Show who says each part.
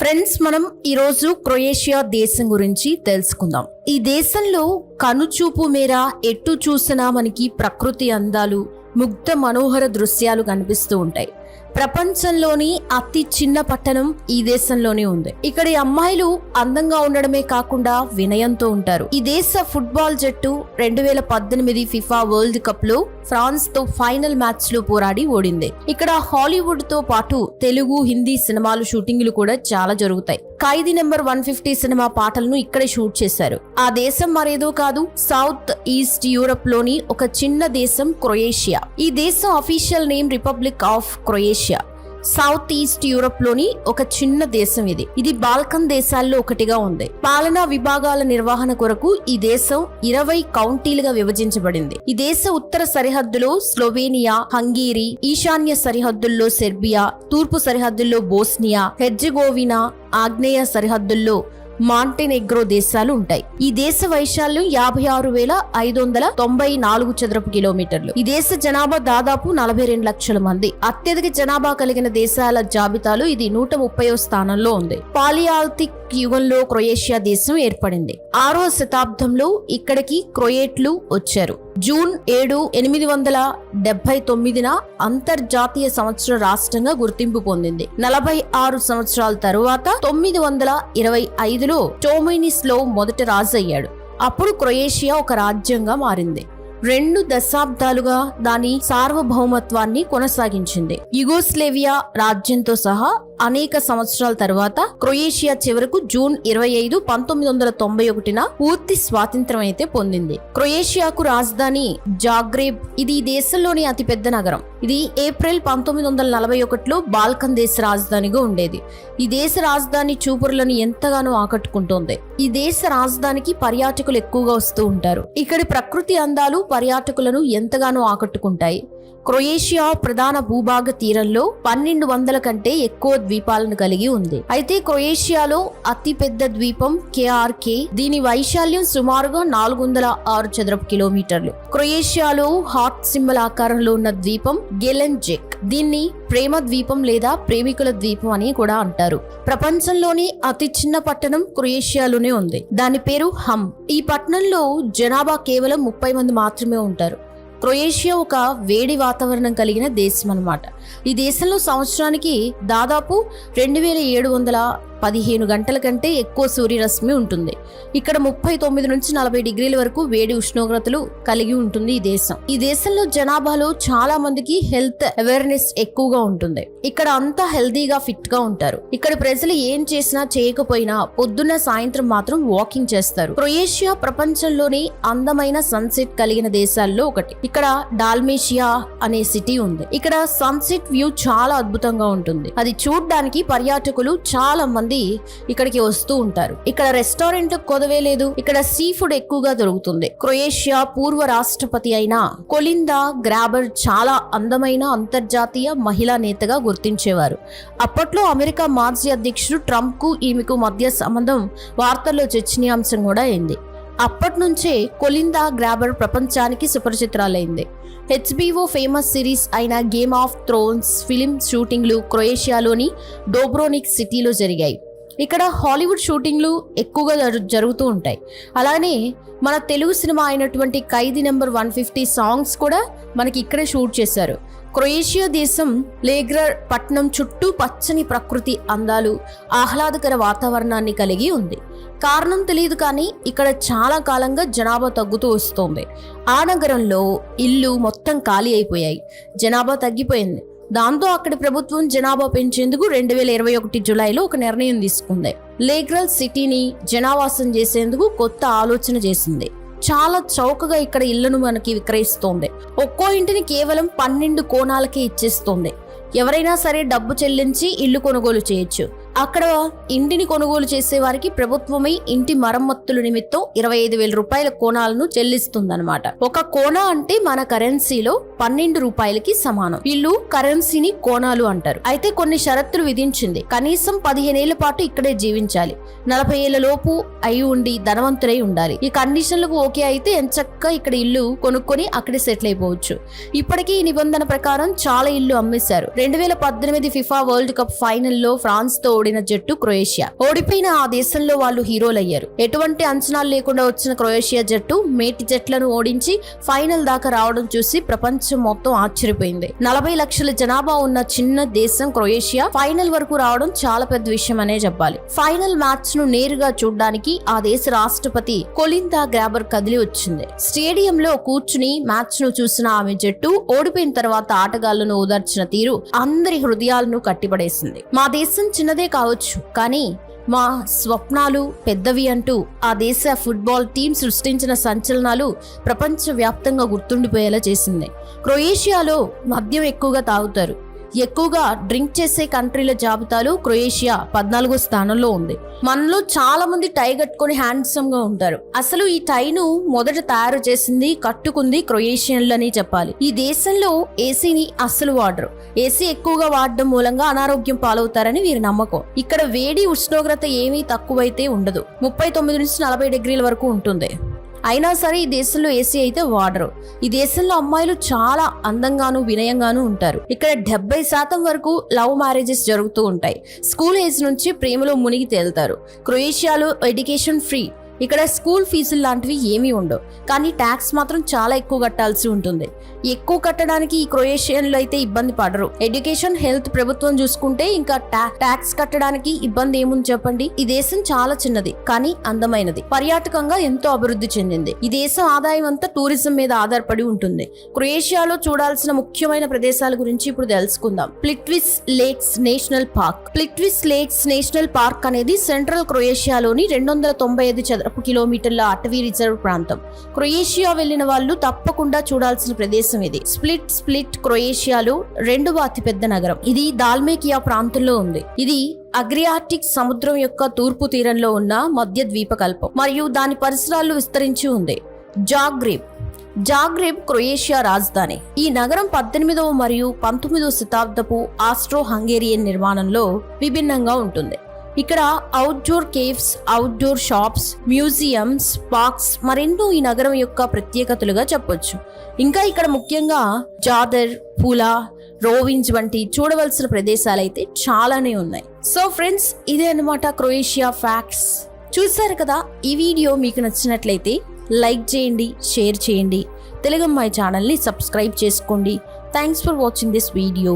Speaker 1: Friends మనం ఈరోజు Croatia దేశం గురించి తెలుసుకుందాం. ఈ దేశంలో కనుచూపు మేర ఎటు చూసినా మనకి ప్రకృతి అందాలు ముగ్ధ మనోహర దృశ్యాలు కనిపిస్తూ ఉంటాయి. ప్రపంచంలోని అతి చిన్న పట్టణం ఈ దేశంలోనే ఉంది. ఇక్కడి అమ్మాయిలు అందంగా ఉండడమే కాకుండా వినయంతో ఉంటారు. ఈ దేశ ఫుట్బాల్ జట్టు రెండు వేల పద్దెనిమిది ఫిఫా వరల్డ్ కప్లో ఫ్రాన్స్తో ఫైనల్ మ్యాచ్లో పోరాడి ఓడింది. ఇక్కడ హాలీవుడ్తో పాటు తెలుగు హిందీ సినిమాలు షూటింగ్లు కూడా చాలా జరుగుతాయి. Khaidi number one fifty cinema పాటలను ఇక్కడే షూట్ చేశారు. ఆ దేశం మరేదో కాదు సౌత్ ఈస్ట్ యూరప్లోని ఒక చిన్న దేశం క్రొయేషియా. ఈ దేశం official name Republic of Croatia south east యూరోప్లోని ఒక చిన్న దేశం ఇది. ఇది బాల్కన్ దేశాల్లో ఒకటిగా ఉంది. పాలనా విభాగాల నిర్వహణ కొరకు ఈ దేశం ఇరవై కౌంటీలుగా విభజించబడింది. ఈ దేశ ఉత్తర సరిహద్దులో స్లోవేనియా హంగేరీ ఈశాన్య సరిహద్దుల్లో సెర్బియా తూర్పు సరిహద్దుల్లో బోస్నియా హెర్జగోవినా ఆగ్నేయ సరిహద్దుల్లో మాంటెనెగ్రో దేశాలు ఉంటాయి. ఈ దేశ వైశాల్యం యాభై ఆరు వేల ఐదు వందల తొంభై నాలుగు చదరపు కిలోమీటర్లు. ఈ దేశ జనాభా దాదాపు నలభై రెండు లక్షల మంది. అత్యధిక జనాభా కలిగిన దేశాల జాబితాలో ఇది నూట ముప్పైవ స్థానంలో ఉంది. పాలియాల్తిక్ యుగంలో క్రొయేషియా దేశం ఏర్పడింది. ఆరో శతాబ్దంలో ఇక్కడికి క్రొయేట్లు వచ్చారు. జూన్ ఏడు ఎనిమిది వందల డెబ్బై తొమ్మిదిన అంతర్జాతీయ సంవత్సర రాష్ట్రంగా గుర్తింపు పొందింది. నలభై ఆరు సంవత్సరాల తరువాత తొమ్మిది వందల ఇరవై ఐదులో టోమినిస్లో మొదట రాజు అయ్యాడు అప్పుడు క్రొయేషియా ఒక రాజ్యంగా మారింది. రెండు దశాబ్దాలుగా దాని సార్వభౌమత్వాన్ని కొనసాగించింది. యుగోస్లేవియా రాజ్యంతో సహా అనేక సంవత్సరాల తర్వాత క్రొయేషియా చివరకు జూన్ ఇరవై ఐదు పంతొమ్మిది వందల తొంభై ఒకటిన పూర్తి స్వాతంత్రం అయితే పొందింది. క్రొయేషియాకు రాజధాని జాగ్రేబ్. ఇది ఈ దేశంలోని అతిపెద్ద నగరం. ఇది ఏప్రిల్ పంతొమ్మిది వందల నలభై ఒకటిలో బాల్కన్ దేశ రాజధానిగా ఉండేది. ఈ దేశ రాజధాని చూపురులను ఎంతగానో ఆకట్టుకుంటోంది. ఈ దేశ రాజధానికి పర్యాటకులు ఎక్కువగా వస్తూ ఉంటారు. ఇక్కడి ప్రకృతి అందాలు పర్యాటకులను ఎంతగానో ఆకట్టుకుంటాయి. క్రొయేషియా ప్రధాన భూభాగ తీరంలో పన్నెండు వందల కంటే ఎక్కువ ద్వీపాలను కలిగి ఉంది. అయితే క్రొయేషియాలో అతిపెద్ద ద్వీపం కేఆర్కే దీని వైశాల్యం సుమారుగా నాలుగు వందల ఆరు చదరపు కిలోమీటర్లు. క్రొయేషియాలో హాట్ సింబల్ ఆకారంలో ఉన్న ద్వీపం గెలెంజెక్. దీన్ని ప్రేమ ద్వీపం లేదా ప్రేమికుల ద్వీపం అని కూడా అంటారు. ప్రపంచంలోని అతి చిన్న పట్టణం క్రొయేషియాలోనే ఉంది. దాని పేరు హమ్. ఈ పట్టణంలో జనాభా కేవలం ముప్పై మంది మాత్రమే ఉంటారు. క్రొయేషియా ఒక వేడి వాతావరణం కలిగిన దేశం అనమాట ఈ దేశంలో సంవత్సరానికి దాదాపు రెండు వేల ఏడు వందల పదిహేను గంటల కంటే ఎక్కువ సూర్యరశ్మి ఉంటుంది. ఇక్కడ ముప్పై తొమ్మిది నుంచి నలభై డిగ్రీల వరకు వేడి ఉష్ణోగ్రతలు కలిగి ఉంటుంది ఈ దేశం. ఈ దేశంలో జనాభాలో చాలా మందికి హెల్త్ అవేర్నెస్ ఎక్కువగా ఉంటుంది. ఇక్కడ అంతా హెల్దీగా ఫిట్గా ఉంటారు. ఇక్కడ ప్రజలు ఏం చేసినా చేయకపోయినా పొద్దున్న సాయంత్రం మాత్రం వాకింగ్ చేస్తారు. క్రొయేషియా ప్రపంచంలోని అందమైన సన్సెట్ కలిగిన దేశాల్లో ఒకటి. ఇక్కడ డాల్మేషియా అనే సిటీ ఉంది. ఇక్కడ సన్సెట్ వ్యూ చాలా అద్భుతంగా ఉంటుంది. అది చూడ్డానికి పర్యాటకులు చాలా మంది ఇక్కడికి వస్తూ ఉంటారు. ఇక్కడ రెస్టారెంట్ కొదవే లేదు. ఇక్కడ సీ ఫుడ్ ఎక్కువగా దొరుకుతుంది. క్రొయేషియా పూర్వ రాష్ట్రపతి అయిన కొలిందా గ్రాబర్ చాలా అందమైన అంతర్జాతీయ మహిళా నేతగా గుర్తించేవారు. అప్పట్లో అమెరికా మాజీ అధ్యక్షుడు ట్రంప్కు ఈమెకు మధ్య సంబంధం వార్తల్లో చర్చనీయాంశం కూడా అయింది. అప్పటి నుంచే కొలిందా గ్రాబర్ ప్రపంచానికి సుపరిచిత్రాలైంది. హెచ్బిఓ ఫేమస్ సిరీస్ అయిన గేమ్ ఆఫ్ థ్రోన్స్ ఫిలిం షూటింగ్లు క్రొయేషియాలోని డోబ్రోనిక్ సిటీలో జరిగాయి. ఇక్కడ హాలీవుడ్ షూటింగ్లు ఎక్కువగా జరుగుతూ ఉంటాయి. అలానే మన తెలుగు సినిమా అయినటువంటి Khaidi number one fifty songs కూడా మనకి ఇక్కడే షూట్ చేశారు. క్రొయేషియా దేశం లేగ్రర్ పట్టణం చుట్టూ పచ్చని ప్రకృతి అందాలు ఆహ్లాదకర వాతావరణాన్ని కలిగి ఉంది. కారణం తెలియదు కానీ ఇక్కడ చాలా కాలంగా జనాభా తగ్గుతూ వస్తోంది. ఆ నగరంలో ఇల్లు మొత్తం ఖాళీ అయిపోయాయి. జనాభా తగ్గిపోయింది. దాంతో అక్కడి ప్రభుత్వం జనాభా పెంచేందుకు రెండు వేల ఇరవై ఒకటి జులైలో ఒక నిర్ణయం తీసుకుంది. లేగ్రల్ సిటీని జనావాసం చేసేందుకు కొత్త ఆలోచన చేసింది. చాలా చౌకగా ఇక్కడ ఇళ్ళను మనకి విక్రయిస్తోంది. ఒక్కో ఇంటిని కేవలం పన్నెండు కోణాలకే ఇచ్చేస్తోంది. ఎవరైనా సరే డబ్బు చెల్లించి ఇల్లు కొనుగోలు చేయొచ్చు. అక్కడ ఇంటిని కొనుగోలు చేసే వారికి ప్రభుత్వమే ఇంటి మరమ్మతుల నిమిత్తం ఇరవై ఐదు వేల రూపాయల కోణాలను చెల్లిస్తుందన్నమాట. ఒక కోణ అంటే మన కరెన్సీలో పన్నెండు రూపాయలకి సమానం. వీళ్ళు కరెన్సీని కోణాలు అంటారు. అయితే కొన్ని షరతులు విధించింది. కనీసం పదిహేనేళ్ళ పాటు ఇక్కడే జీవించాలి. నలభై ఏళ్ళ లోపు అయి ఉండి ధనవంతులై ఉండాలి. ఈ కండిషన్లకు ఓకే అయితే ఎంచక్క ఇక్కడ ఇల్లు కొనుక్కొని అక్కడే సెటిల్ అయిపోవచ్చు. ఇప్పటికీ ఈ నిబంధన ప్రకారం చాలా ఇల్లు అమ్మేశారు. రెండు వేల పద్దెనిమిది ఫిఫా వరల్డ్ కప్ ఫైనల్లో ఫ్రాన్స్తో ఓడిన జట్టు క్రొయేషియా. ఓడిపోయిన ఆ దేశంలో వాళ్ళు హీరోలయ్యారు. ఎటువంటి అంచనాలు లేకుండా వచ్చిన క్రొయేషియా జట్టు మేటి జట్లను ఓడించి ఫైనల్ దాకా రావడం చూసి ప్రపంచం మొత్తం ఆశ్చర్యపోయింది. నలభై లక్షల జనాభా ఉన్న చిన్న దేశం క్రొయేషియా ఫైనల్ వరకు రావడం చాలా పెద్ద విషయం అనే చెప్పాలి. ఫైనల్ మ్యాచ్ను నేరుగా చూడడానికి ఆ దేశ రాష్ట్రపతి కొలిందా గ్రాబర్ కదిలి వచ్చింది. స్టేడియంలో కూర్చుని మ్యాచ్ను చూసిన ఆమె జట్టు ఓడిపోయిన తర్వాత ఆటగాళ్ళను ఓదార్చిన తీరు అందరి హృదయాలను కట్టిపడేసింది. మా దేశం చిన్నదే కావచ్చు. కానీ మా స్వప్నాలు పెద్దవి అంటూ ఆ దేశ ఫుట్బాల్ టీం సృష్టించిన సంచలనాలు ప్రపంచవ్యాప్తంగా గుర్తుండిపోయేలా చేసింది. క్రొయేషియాలో మద్యం ఎక్కువగా తాగుతారు. ఎక్కువగా డ్రింక్ చేసే కంట్రీల జాబితాలో క్రొయేషియా పద్నాలుగో స్థానంలో ఉంది. మనలో చాలా మంది టై కట్టుకొని హ్యాండ్సమ్గా ఉంటారు. అసలు ఈ టైను మొదట తయారు చేసింది కట్టుకుంది క్రొయేషియన్లు అని చెప్పాలి. ఈ దేశంలో ఏసీని అస్సలు వాడరు. ఏసీ ఎక్కువగా వాడడం మూలంగా అనారోగ్యం పాలవుతారని వీరి నమ్మకం. ఇక్కడ వేడి ఉష్ణోగ్రత ఏమీ తక్కువైతే ఉండదు. ముప్పై తొమ్మిది నుంచి నలభై డిగ్రీల వరకు ఉంటుంది. అయినా సరే ఈ దేశంలో ఏసీ అయితే వాడరు. ఈ దేశంలో అమ్మాయిలు చాలా అందంగాను వినయంగాను ఉంటారు. ఇక్కడ డెబ్బై శాతం వరకు లవ్ మ్యారేజెస్ జరుగుతూ ఉంటాయి. స్కూల్ ఏజ్ నుంచి ప్రేమలో మునిగి తేలుతారు. క్రొయేషియాలో ఎడ్యుకేషన్ ఫ్రీ. ఇక్కడ స్కూల్ ఫీజులు లాంటివి ఏమీ ఉండవు. కానీ ట్యాక్స్ మాత్రం చాలా ఎక్కువ కట్టాల్సి ఉంటుంది. ఎక్కువ కట్టడానికి ఈ క్రొయేషియన్లు అయితే ఇబ్బంది పడరు. ఎడ్యుకేషన్ హెల్త్ ప్రభుత్వం చూసుకుంటే ఇంకా ట్యాక్స్ కట్టడానికి ఇబ్బంది ఏముంది చెప్పండి? ఈ దేశం చాలా చిన్నది కానీ అందమైనది. పర్యాటకంగా ఎంతో అభివృద్ధి చెందింది. ఈ దేశం ఆదాయం అంతా టూరిజం మీద ఆధారపడి ఉంటుంది. క్రొయేషియాలో చూడాల్సిన ముఖ్యమైన ప్రదేశాల గురించి ఇప్పుడు తెలుసుకుందాం. Plitvice Lakes National Park. Plitvice Lakes National Park అనేది సెంట్రల్ క్రొయేషియాలోని రెండు వందల తొంభై ఐదు చదరపు కిలోమీటర్ల అటవీ రిజర్వ్ ప్రాంతం. క్రొయేషియా వెళ్ళిన వాళ్ళు తప్పకుండా చూడాల్సిన ప్రదేశం ఇది. స్ప్లిట్ స్ప్లిట్ క్రొయేషియాలో రెండవ అతిపెద్ద నగరం. ఇది దాల్మేకియా ప్రాంతంలో ఉంది. ఇది అగ్రియాటిక్ సముద్రం యొక్క తూర్పు తీరంలో ఉన్న మధ్య ద్వీపకల్పం మరియు దాని పరిసరాలు విస్తరించి ఉంది. జాగ్రీబ్. జాగ్రేబ్ క్రొయేషియా రాజధాని. ఈ నగరం పద్దెనిమిదవ మరియు పంతొమ్మిదవ శతాబ్దపు ఆస్ట్రో హంగేరియన్ నిర్మాణంలో విభిన్నంగా ఉంటుంది. ఇక్కడ outdoor caves outdoor shops museums parks మరెన్నో ఈ నగరం యొక్క ప్రత్యేకతలుగా చెప్పొచ్చు. ఇంకా ఇక్కడ ముఖ్యంగా జాదర్ పూలా రోవిన్స్ వంటి చూడవలసిన ప్రదేశాలు అయితే చాలానే ఉన్నాయి. సో ఫ్రెండ్స్ ఇదే అనమాట క్రొయేషియా ఫ్యాక్ట్స్ చూసారు కదా ఈ వీడియో మీకు నచ్చినట్లయితే లైక్ చేయండి షేర్ చేయండి. తెలుగు మై ఛానల్ని సబ్స్క్రైబ్ చేసుకోండి. Thanks for watching this video